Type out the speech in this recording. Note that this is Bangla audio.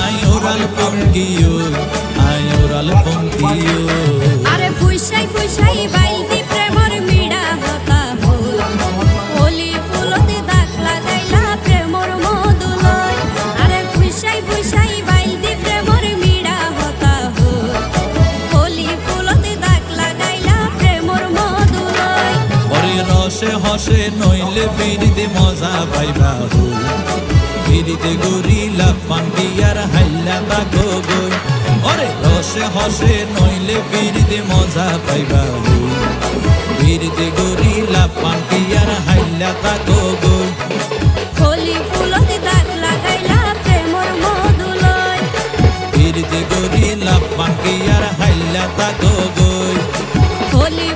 আয়োরাল পঙ্কিও আয়োরাল পঙ্কিও আরে ফুইসাই ফুইসাই বাইলতি প্রেমর মিডা হতা হোলি ফুলতে দাগ লাগাইলা প্রেমর মধুলয় আরে ফুইসাই ফুইসাই বাইলতি প্রেমর মিডা হতা হোলি ফুলতে দাগ লাগাইলা প্রেমর মধুলয় ওরে রসে হসে নইলে ফিরিতে মজা পাইবা হো পিরিতে গরিলা পান্ডিয়ার হাইলা বা গগৈ। অরে রসে হসে নইলে পিরিতে মজা পাইবা পিরিতে গরিলা পান্ডিয়ার হাইলা বা গগৈ। হলি ফুলতে দাগ লাগাইলা প্রেমর মধুলয়। পিরিতে গরিলা পান্ডিয়ার হাইলা বা গগৈ। হলি